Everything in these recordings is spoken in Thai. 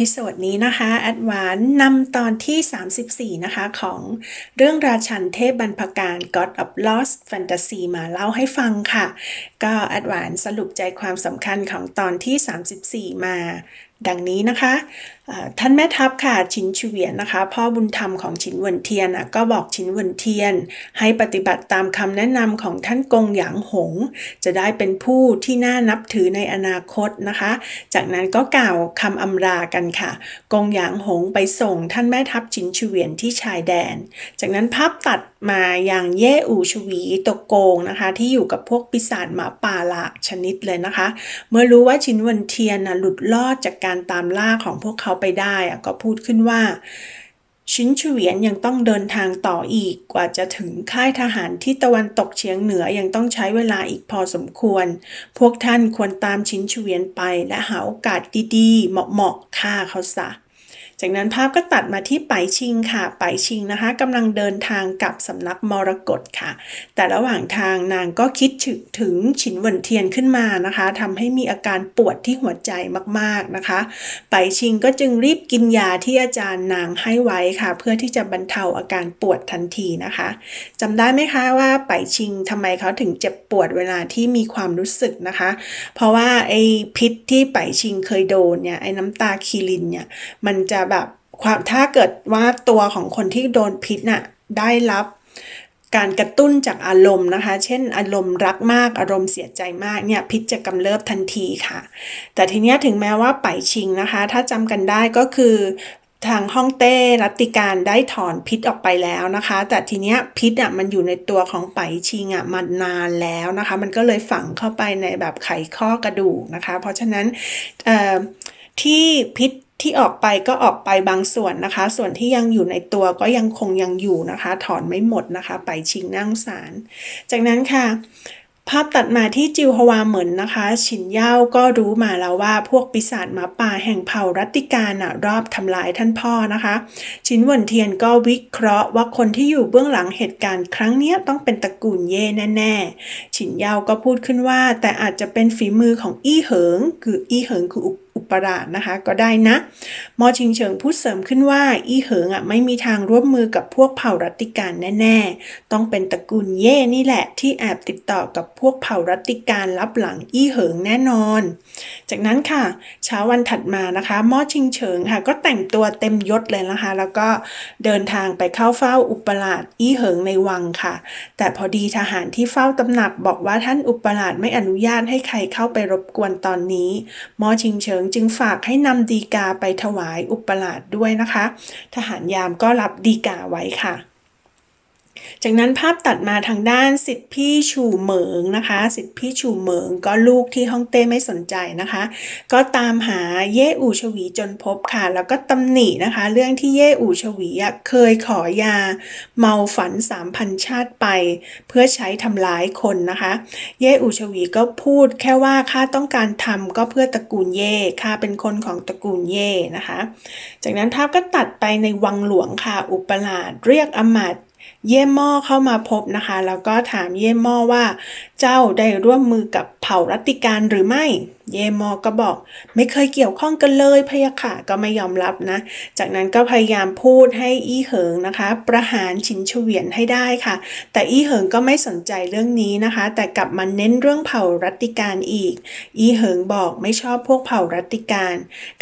พิโซดนี้นะคะแอดวานนำตอนที่ 34 นะคะของเรื่องราชันเทพบรรพการ God of Lost Fantasy มาเล่าให้ฟังค่ะ ก็แอดวานสรุปใจความสำคัญของตอนที่ 34 มา ดังนี้นะคะ ท่านแม่ทัพค่ะชินชูเวียนนะคะ พ่อบุญธรรมของชินวนเทียนก็บอกชินวนเทียน ให้ปฏิบัติตามคำแนะนำของท่านกงหยางหง จะได้เป็นผู้ที่น่านับถือในอนาคตนะคะ จากนั้นก็กล่าวคำอำลากันค่ะ กงหยางหงไปส่งท่านแม่ทัพชินชูเวียนที่ชายแดน จากนั้นภาพตัด มาอย่างเย่อูชวีตกโกงนะคะ ที่อยู่กับพวกปีศาจหมาป่าลากชนิดเลยนะคะ เมื่อรู้ว่าชินวันเทียนนะหลุดลอดจากการตามล่าของพวกเขาไปได้อะก็พูดขึ้นว่าชินชเวียนยังต้องเดินทางต่ออีกกว่าจะถึงค่ายทหารที่ตะวันตกเฉียงเหนือยังต้องใช้เวลาอีกพอสมควร พวกท่านควรตามชินชเวียนไปและหาโอกาสดีๆ เหมาะๆฆ่าเขาซะ จากนั้นภาพก็ตัดมาที่ไปชิงค่ะ ไปชิงนะคะกำลังเดินทางกลับสำนักมรกตค่ะ แต่ระหว่างทางนางก็คิดถึงถึงฉินเหวินเทียนขึ้นมานะคะทำให้มีอาการปวดที่หัวใจมากๆนะคะ ไปชิงก็จึงรีบกินยาที่อาจารย์นางให้ไว้ค่ะ เพื่อที่จะบรรเทาอาการปวดทันทีนะคะจำได้ไหมคะว่าไปชิงทำไมเขาถึงเจ็บปวดเวลาที่มีความรู้สึกนะคะ เพราะว่าไอ้พิษที่ไปชิงเคยโดนเนี่ยไอ้น้ำตาคีรินเนี่ยมันจะแบบความถ้าเกิดว่าตัวของคนที่โดนพิษน่ะได้รับการกระตุ้นจากอารมณ์นะคะ เช่น อารมณ์รักมาก อารมณ์เสียใจมาก เนี่ยพิษจะกำเริบทันทีค่ะ แต่ทีเนี้ยถึงแม้ว่าไปชิงนะคะ ถ้าจำกันได้ก็คือทางฮ่องเต้รัตติการได้ถอนพิษออกไปแล้วนะคะ แต่ทีเนี้ยพิษอะมันอยู่ในตัวของไปชิงอะมานานแล้วนะคะ มันก็เลยฝังเข้าไปในแบบไขข้อกระดูกนะคะ เพราะฉะนั้นที่พิษ ที่ออกไปก็ออกไปบางส่วนนะคะ ส่วนที่ยังอยู่ในตัวก็ยังคงยังอยู่นะคะ ถอนไม่หมดนะคะ ไปชิงนั่งสารจากนั้นค่ะ ภาพตัดมาที่จิวฮวาเหมินนะคะ ฉินเย่าก็รู้มาแล้วว่าพวกปีศาจมาป่าแห่งเผ่ารัติการน่ะรอบทำลายท่านพ่อนะคะชินวนเทียนก็วิเคราะห์ว่าคนที่อยู่เบื้องหลังเหตุการณ์ครั้งนี้ต้องเป็นตระกูลเย่แน่ๆฉินเย่าก็พูดขึ้นว่า แต่อาจจะเป็นฝีมือของอี้เหิง คืออี้เหิงคืออุอุปราชนะคะ ก็ได้นะมอชิงเฉิงพูดเสริมขึ้นว่า อี้เหิงอะไม่มีทางร่วมมือกับพวกเผ่ารัตติการแน่ๆ ต้องเป็นตระกูลเย่นี่แหละ ที่แอบติดต่อกับพวกเผ่ารัตติการรับหลังอี้เหิงแน่นอน จากนั้นค่ะ เช้าวันถัดมานะคะมอชิงเฉิงค่ะ ก็แต่งตัวเต็มยศเลยนะคะ แล้วก็เดินทางไปเข้าเฝ้าอุปราชอี้เหิงในวังค่ะ แต่พอดีทหารที่เฝ้าตำหนักบอกว่าท่านอุปราชไม่อนุญาตให้ใครเข้าไปรบกวนตอนนี้มอชิงเฉิงจึงฝากให้นำดีกาไปถวายอุปราชด้วยนะคะ ทหารยามก็รับดีกาไว้ค่ะ จากนั้นภาพตัดมาทางด้านสิทธิพี่ชูเหมิงนะคะ สิทธิพี่ชูเหมิงก็ลูกที่ฮ่องเต้ไม่สนใจนะคะ ก็ตามหาเย่อูชวีจนพบค่ะ แล้วก็ตำหนินะคะ เรื่องที่เย่อูชวีเคยขอยาเมาฝันสามพันชาติไป เพื่อใช้ทำร้ายคนนะคะ เย่อูชวีก็พูดแค่ว่าข้าต้องการทำก็เพื่อตระกูลเย่ข้าเป็นคนของตระกูลเย่นะคะ จากนั้นภาพก็ตัดไปในวังหลวงค่ะอุปราชเรียกอมาตย์ เย่หม่อเข้ามาพบนะคะ แล้วก็ถามเย่หม่อว่า เจ้าได้ร่วมมือกับเผ่ารัติการหรือไม่ เยมอก็บอก ไม่เคยเกี่ยวข้องกันเลยพะยะค่ะก็ไม่ยอมรับนะ จากนั้นก็พยายามพูดให้อี้เหิงนะคะ ประหารชินเฉวียนให้ได้ค่ะ แต่อี้เหิงก็ไม่สนใจเรื่องนี้นะคะ แต่กลับมาเน้นเรื่องเผ่ารัติการอีก อี้เหิงบอกไม่ชอบพวกเผ่ารัติการ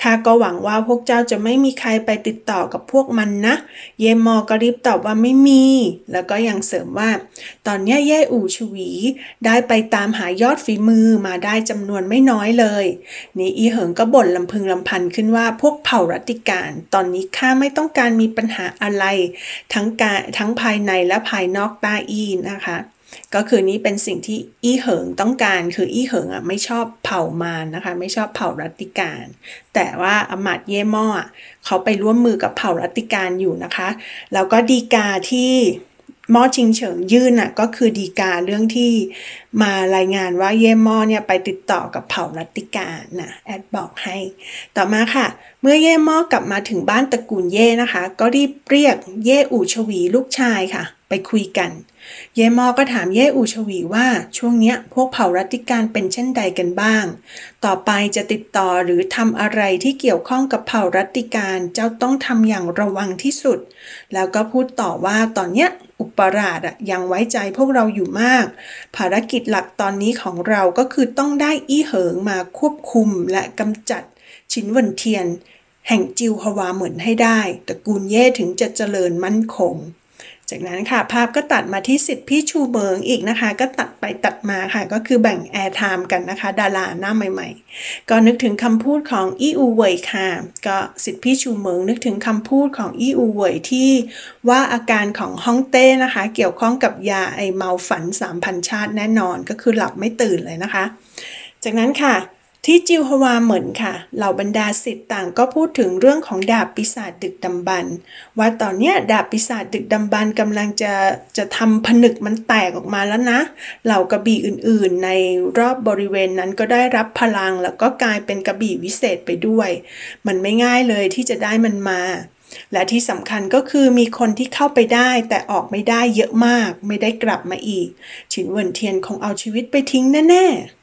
ข้าก็หวังว่าพวกเจ้าจะไม่มีใครไปติดต่อกับพวกมันนะ เยมอก็รีบตอบว่าไม่มี แล้วก็ยังเสริมว่า ตอนนี้ยเย่อู่ชวีไได้ไปตามหายอดฝีมือมาได้จำนวนไม่น้อยเลยนี่อีเหิงก็บ่นลำพึงลำพันขึ้นว่าพวกเผ่ารัติการ ตอนนี้ข้าไม่ต้องการมีปัญหาอะไร ทั้งการทั้งภายในและภายนอกต้าอีนะคะ ก็คือนี้เป็นสิ่งที่อี้เหิงต้องการคืออี้เหิงอะไม่ชอบเผ่ามารนะคะ ไม่ชอบเผ่ารัติการ แต่ว่าอมาตเย่หม่ออะเขาไปร่วมมือกับเผ่ารัติการอยู่นะคะ แล้วก็ดีกาที่ ม่อชิงเฉิงยื่นน่ะก็คือดีกาเรื่องที่มารายงานว่าเย่ม่อเนี่ยไปติดต่อกับเผ่ารัตติกานะแอดบอกให้ ต่อมาค่ะ เมื่อเย่ม่อกลับมาถึงบ้านตระกูลเย่นะคะ ก็รีบเรียกเย่อู่ชวีลูกชายค่ะ ไปคุยกัน เยมอก็ถามเย่อูชวีว่าช่วงเนี้ยพวกเผ่ารัติการเป็นเช่นใดกันบ้าง ต่อไปจะติดต่อหรือทำอะไรที่เกี่ยวข้องกับเผ่ารัติการเจ้าต้องทำอย่างระวังที่สุด แล้วก็พูดต่อว่าตอนเนี้ยอุปราชยังไว้ใจพวกเราอยู่มาก ภารกิจหลักตอนนี้ของเราก็คือต้องได้อี้เหิงมาควบคุมและกำจัดชินวันเทียน แห่งจิวฮวาเหมือนให้ได้ตระกูลเย่ถึงจะเจริญมั่นคง จากนั้นค่ะภาพก็ตัดมาที่สิทธิพี่ชูเบิงอีกนะคะ ก็ตัดไปตัดมาค่ะ ก็คือแบ่งแอร์ไทม์กันนะคะ ดาราหน้าใหม่ๆ ก็นึกถึงคำพูดของอีอูเวยค่ะ ก็สิทธิพี่ชูเมิงนึกถึงคำพูดของอีอูเวยที่ว่าอาการของฮ่องเต้นะคะ เกี่ยวข้องกับยาไอเมาฝันสามพันชาติแน่นอนก็คือหลับไม่ตื่นเลยนะคะ จากนั้นค่ะ ที่จิวฮวาเหมือนค่ะ เหล่าบรรดาสิทธิ์ต่างก็พูดถึงเรื่องของดาบปีศาจดึกดำบรรพ์ว่าตอนเนี้ยดาบปีศาจดึกดำบรรพ์กำลังจะจะทำผนึกมันแตกออกมาแล้วนะ เหล่ากระบี่อื่นๆ ในรอบบริเวณนั้นก็ได้รับพลังแล้วก็กลายเป็นกระบี่วิเศษไปด้วย มันไม่ง่ายเลยที่จะได้มันมา และที่สำคัญก็คือมีคนที่เข้าไปได้แต่ออกไม่ได้เยอะมาก ไม่ได้กลับมาอีก ฉินเวินเทียนคงเอาชีวิตไปทิ้งแน่ๆ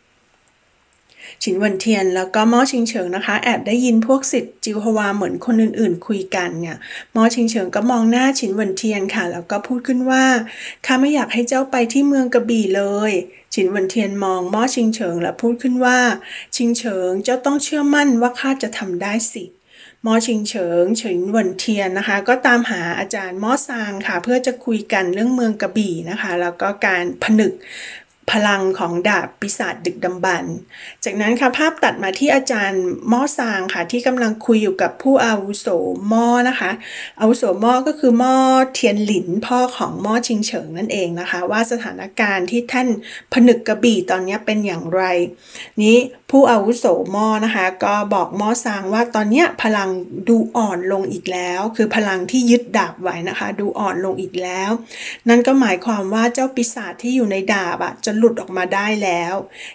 ฉินวินเทียนแล้วก็ม่อชิงเฉิงนะคะ แอบได้ยินพวกสิทธิ์จิวฮวาเหมือนคนอื่นๆ คุยกันเนี่ยม่อชิงเฉิงก็มองหน้าฉินวินเทียนค่ะ แล้วก็พูดขึ้นว่าข้าไม่อยากให้เจ้าไปที่เมืองกระบี่เลยฉินวินเทียนมองม่อชิงเฉิงและพูดขึ้นว่า ชิงเฉิงเจ้าต้องเชื่อมั่นว่าข้าจะทำได้สิมอชิงเฉิงเฉินวินเทียนนะคะ ก็ตามหาอาจารย์มอซางค่ะ เพื่อจะคุยกันเรื่องเมืองกระบี่นะคะ แล้วก็การผนึก พลังของดาบปีศาจดึกดำบรรพ์จากนั้นค่ะภาพตัดมาที่อาจารย์ม่อซางค่ะที่กำลังคุยอยู่กับผู้อาวุโสม่อนะคะอาวุโสม่อก็คือม่อเทียนหลินพ่อของม่อชิงเฉิงนั่นเองนะคะ ว่าสถานการณ์ที่ท่านผนึกกระบี่ตอนนี้เป็นอย่างไร นี้ ผู้อาวุโสมอนะคะ ก็บอกมอซางว่าตอนนี้พลังดูอ่อนลงอีกแล้ว คือพลังที่ยึดดาบไว้นะคะ ดูอ่อนลงอีกแล้ว นั่นก็หมายความว่าเจ้าปีศาจที่อยู่ในดาบอะจะหลุดออกมาได้แล้ว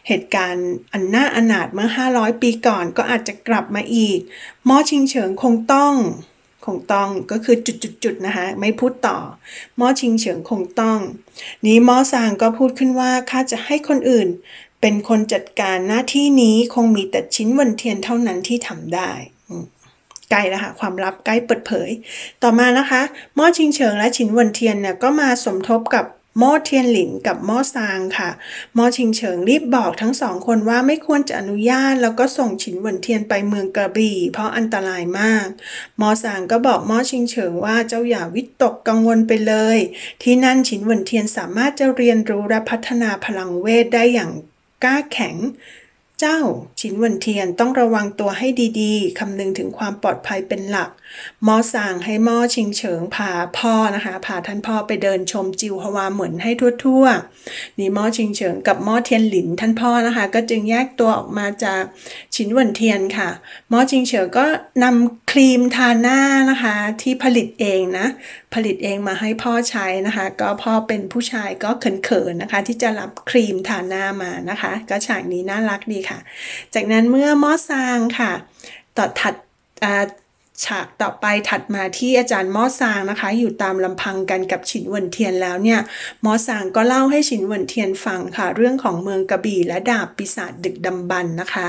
เหตุการณ์อันน่าอนาถเมื่อ 500 ปีก่อนก็อาจจะกลับมาอีกมอชิงเฉิงคงต้องคงต้องก็คือจุดๆๆนะคะไม่พูดต่อมอชิงเฉิงคงต้อง นี้มอซางก็พูดขึ้นว่าข้าจะให้คนอื่น เป็นคนจัดการหน้าที่นี้คงมีแต่ชิ้นวันเทียนเท่านั้นที่ทำได้ใกล้แล้วค่ะความลับใกล้เปิดเผย ต่อมานะคะหม้อชิงเฉิงและฉินหวนเทียนเนี่ยก็มาสมทบกับหม้อเทียนหลินกับหม้อซางค่ะหม้อชิงเฉิงรีบบอกทั้งสองคนว่าไม่ควรจะอนุญาต แล้วก็ส่งฉินหวนเทียนไปเมืองกระบี่ เพราะอันตรายมากหม้อซางก็บอกหม้อชิงเฉิงว่าเจ้าอย่าวิตกกังวลไปเลย ที่นั่นฉินหวนเทียนสามารถจะเรียนรู้และพัฒนาพลังเวทได้อย่าง กล้าแข็ง เจ้าชินวันเทียนต้องระวังตัวให้ดีๆคำนึงถึงความปลอดภัยเป็นหลัก หมอสั่งให้หมอชิงเฉิงพาพ่อนะคะพาท่านพ่อไปเดินชมจิวฮวาเหมือนให้ทั่วๆนี่หมอชิงเฉิงกับหมอเทียนหลินท่านพ่อนะคะ ก็จึงแยกตัวออกมาจากฉินหวนเทียนค่ะหมอชิงเฉิงก็นำครีมทาหน้านะคะที่ผลิตเองนะผลิตเองมาให้พ่อใช้นะคะ ก็พ่อเป็นผู้ชายก็เขินๆนะคะ ที่จะรับครีมทาหน้ามานะคะ ก็ฉากนี้น่ารักดีค่ะ จากนั้นเมื่อหมอซางค่ะ ต่อถัดอ่า ฉากต่อไปถัดมาที่อาจารย์มอซางนะคะ อยู่ตามลำพังกันกับฉินเวินเทียนแล้วเนี่ยมอซางก็เล่าให้ฉินเวินเทียนฟังค่ะ เรื่องของเมืองกระบี่และดาบปีศาจดึกดำบรรพ์นะคะ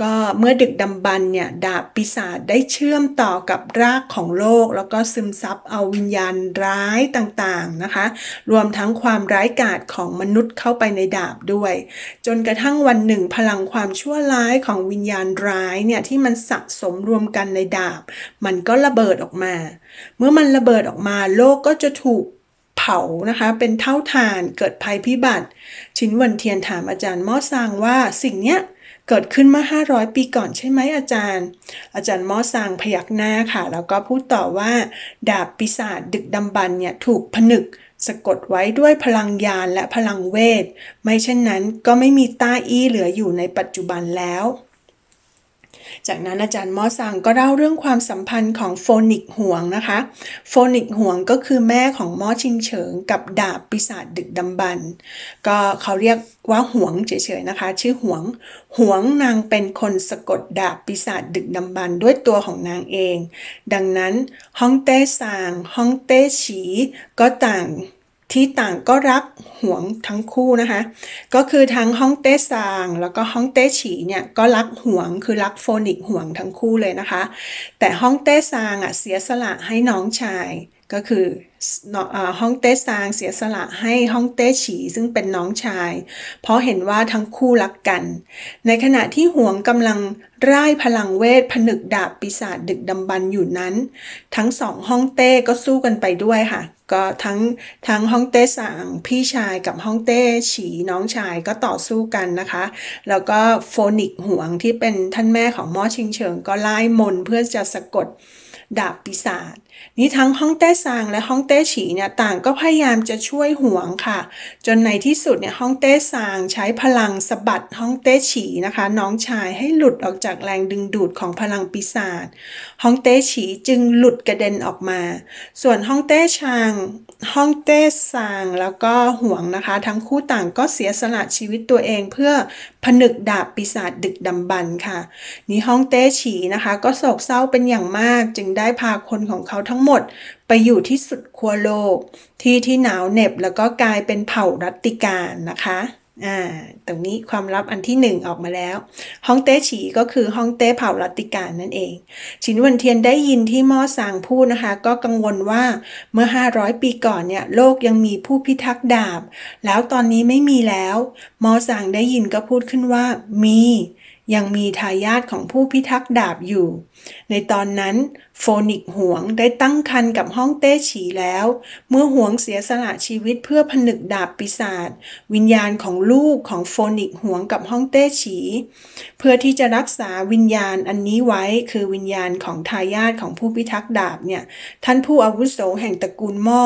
ก็เมื่อดึกดำบรรเนี่ยดาบปีศาจได้เชื่อมต่อกับรากของโลก แล้วก็ซึมซับเอาวิญญาณร้ายต่างๆนะคะ รวมทั้งความร้ายกาจของมนุษย์เข้าไปในดาบด้วย จนกระทั่งวันหนึ่งพลังความชั่วร้ายของวิญญาณร้ายเนี่ยที่มันสะสมรวมกันในดาบ มันก็ระเบิดออกมา เมื่อมันระเบิดออกมาโลกก็จะถูกเผานะคะเป็นเท่าฐานเกิดภัยพิบัติ ชินวันเทียนถามอาจารย์มอซางว่าสิ่งเนี้ย เกิดขึ้นเมื่อ 500 ปีก่อนใช่ไหมอาจารย์ อาจารย์มอสางพยักหน้าค่ะ แล้วก็พูดต่อว่า ดาบปีศาจดึกดำบรรเนี่ยถูกผนึกสะกดไว้ด้วยพลังยานและพลังเวท ไม่เช่นนั้นก็ไม่มีต้าอี้เหลืออยู่ในปัจจุบันแล้ว จากนั้นอาจารย์มอซังก็เล่าเรื่องความสัมพันธ์ของโฟนิกห่วงนะคะ โฟนิกห่วงก็คือแม่ของมอชิงเฉิงกับดาบปีศาจดึกดำบรรพ์ก็เขาเรียกว่าห่วงเฉยๆนะคะ ชื่อห่วงห่วงนางเป็นคนสะกดดาบปีศาจดึกดำบรรพ์ด้วยตัวของนางเอง ดังนั้นฮ่องเต้ซางฮ่องเต้ฉีก็ต่าง ที่ต่างก็รักหวงทั้งคู่นะคะ ก็คือทั้งฮ่องเต้ซาง แล้วก็ฮ่องเต้ฉีเนี่ยก็รักหวงคือรักโฟนิกหวงทั้งคู่เลยนะคะ แต่ฮ่องเต้ซางอะเสียสละให้น้องชายก็คือฮ่องเต้ซางเสียสละให้ฮ่องเต้ฉีซึ่งเป็นน้องชาย เพราะเห็นว่าทั้งคู่รักกัน ในขณะที่หวงกำลังร่ายพลังเวทผนึกดาบปีศาจดึกดำบรรพ์อยู่นั้น ทั้งสองฮ่องเต้ก็สู้กันไปด้วยค่ะ ก็ทั้งทั้งฮ่องเต้สางพี่ชายกับฮ่องเต้ฉีน้องชายก็ต่อสู้กันนะคะ แล้วก็โฟนิกห่วงที่เป็นท่านแม่ของม่อชิงเฉิงก็ไล่มนเพื่อจะสะกด ดาบปีศาจนี่ทั้งฮ่องเต้ซางและฮ่องเต้ฉีเนี่ยต่างก็พยายามจะช่วยหวงค่ะ จนในที่สุดเนี่ยฮ่องเต้ซางใช้พลังสะบัดฮ่องเต้ฉีนะคะ น้องชายให้หลุดออกจากแรงดึงดูดของพลังปีศาจฮ่องเต้ฉีจึงหลุดกระเด็นออกมา ส่วนฮ่องเต้ชาง ฮ่องเต้ซางแล้วก็หวงนะคะ ทั้งคู่ต่างก็เสียสละชีวิตตัวเองเพื่อผนึกดาบปีศาจดึกดำบรรพ์ค่ะ นี่ฮ่องเต้ฉีนะคะ ก็โศกเศร้าเป็นอย่างมาก จึงได้พาคนของเขาทั้งหมด ไปอยู่ที่สุดขั้วโลก ที่ที่หนาวเหน็บแล้วก็กลายเป็นเผ่ารัตติการนะคะ อ่าตรงนี้ความลับอันที่หนึ่งออกมาแล้วฮ่องเต้ฉีก็คือฮ่องเต้เผ่ารัตติการนั่นเอง ชินวันเทียนได้ยินที่ม่อซางพูดนะคะ ก็กังวลว่าเมื่อ 500 ปีก่อนเนี่ยโลกยังมีผู้พิทักษ์ดาบ แล้วตอนนี้ไม่มีแล้วม่อซางได้ยินก็พูดขึ้นว่ามียังมีทายาทของผู้พิทักษ์ดาบอยู่ ในตอนนั้น โฟนิกหวงได้ตั้งคันกับฮ่องเต้ฉีแล้ว เมื่อหวงเสียสละชีวิตเพื่อผนึกดาบปีศาจวิญญาณของลูกของโฟนิกหวงกับฮ่องเต้ฉี เพื่อที่จะรักษาวิญญาณอันนี้ไว้คือวิญญาณของทายาทของผู้พิทักษ์ดาบเนี่ยท่านผู้อาวุโสแห่งตระกูลหม้อ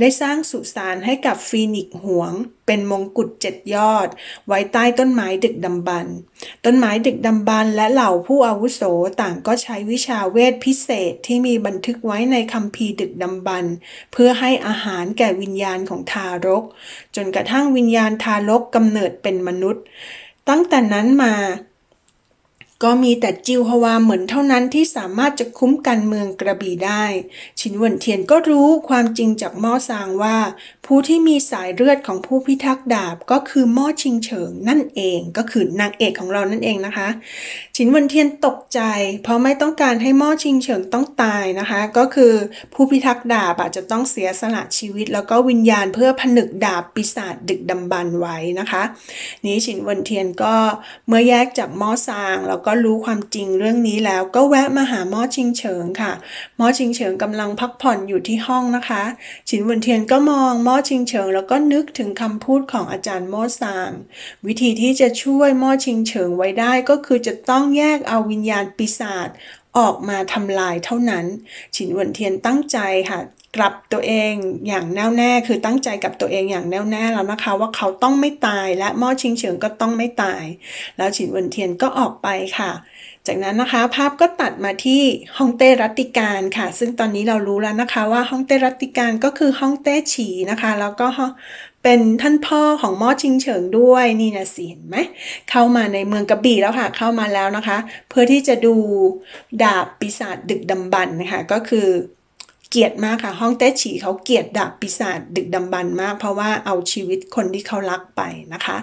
ได้สร้างสุสานให้กับฟีนิกหวง เป็นมงกุฎเจ็ดยอด ไว้ใต้ต้นไม้ดึกดำบรรพ์ต้นไม้ดึกดำบรรพ์และเหล่าผู้อาวุโสต่างก็ใช้วิชาเวทพิเศษที่มีบันทึกไว้ในคัมภีร์ดึกดำบรรพ์เพื่อให้อาหารแก่วิญญาณของทารก จนกระทั่งวิญญาณทารกกำเนิดเป็นมนุษย์ ตั้งแต่นั้นมาก็มีแต่จิวฮวาเหมือนเท่านั้นที่สามารถจะคุ้มกันเมืองกระบี่ได้ ชินวนเทียนก็รู้ความจริงจากม่อซางว่าผู้ที่มีสายเลือดของผู้พิทักษ์ดาบก็คือม่อชิงเฉิงนั่นเองก็คือนางเอกของเรานั่นเองนะคะ ชินวินเทียนตกใจ เพราะไม่ต้องการให้ม่อชิงเฉิงต้องตายนะคะ ก็คือผู้พิทักษ์ดาบอาจจะต้องเสียสละชีวิต แล้วก็วิญญาณเพื่อผนึกดาบปีศาจดึกดำบรรไว้นะคะ นี้ชินวินเทียนก็เมื่อแยกจากม่อซางแล้วก็รู้ความจริงเรื่องนี้แล้วก็แวะมาหาม่อชิงเฉิงค่ะม่อชิงเฉิงกำลังพักผ่อนอยู่ที่ห้องนะคะ ชินวินเทียนก็มองม่อชิงเฉิง แล้วก็นึกถึงคำพูดของอาจารย์ม่อซาง วิธีที่จะช่วยม่อชิงเฉิงไว้ได้ก็คือจะต้องแยกเอาวิญญาณปีศาจออกมาทำลายเท่านั้น ฉินเวินเทียนตั้งใจค่ะกลับตัวเองอย่างแน่วแน่ คือตั้งใจกับตัวเองอย่างแน่วแน่แล้วนะคะ ว่าเขาต้องไม่ตายและม่อชิงเฉิงก็ต้องไม่ตาย แล้วฉินเวินเทียนก็ออกไปค่ะ จากนั้นนะคะภาพก็ตัดมาที่ฮ่องเต้รัติการค่ะ ซึ่งตอนนี้เรารู้แล้วนะคะว่าฮ่องเต้รัติการก็คือฮ่องเต้ฉีนะคะ แล้วก็เป็นท่านพ่อของม่อชิงเฉิงด้วยนี่นะสิเห็นไหมเข้ามาในเมืองกระบี่แล้วค่ะ เข้ามาแล้วนะคะ เพื่อที่จะดูดาบปีศาจดึกดำบรรพ์นะคะก็คือ เกลียดมากค่ะห้องเต้ฉีเขาเกลียดดาบปีศาจดึกดำบรรพ์มาก เพราะว่าเอาชีวิตคนที่เขารักไปนะคะ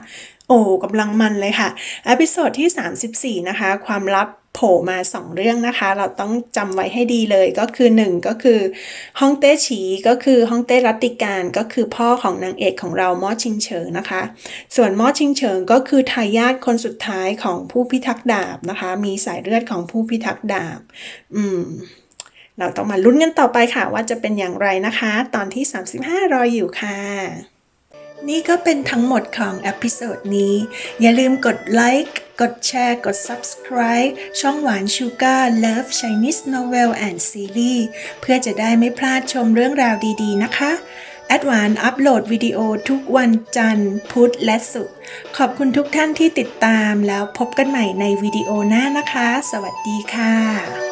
โอ้กำลังมันเลยค่ะอพิโซดที่ 34 นะคะ ความลับโผล่มา 2 เรื่องนะคะ เราต้องจำไว้ให้ดีเลยก็คือ 1 ก็คือฮ่องเต้ฉีก็คือฮ่องเต้รัตติการก็คือพ่อของนางเอกของเราม่อชิงเฉิงนะคะ ส่วนม่อชิงเฉิงก็คือทายาทคนสุดท้ายของผู้พิทักษ์ดาบนะคะ มีสายเลือดของผู้พิทักษ์ดาบ อืม เราต้องมาลุ้นกันต่อไปค่ะ ว่าจะเป็นอย่างไรนะคะ ตอนที่ 35 รออยู่ค่ะ นี่ก็เป็นทั้งหมดของเอพิโซดนี้ อย่าลืมกดไลค์กดแชร์กด Subscribe ช่องหวานชูการ์ Love Chinese Novel and Series เพื่อจะได้ไม่พลาดชมเรื่องราวดีๆนะคะแอดวานอัปโหลดวิดีโอทุกวันจันทร์ พุธและศุกร์ขอบคุณทุกท่านที่ติดตามแล้วพบกันใหม่ในวิดีโอหน้านะคะ สวัสดีค่ะ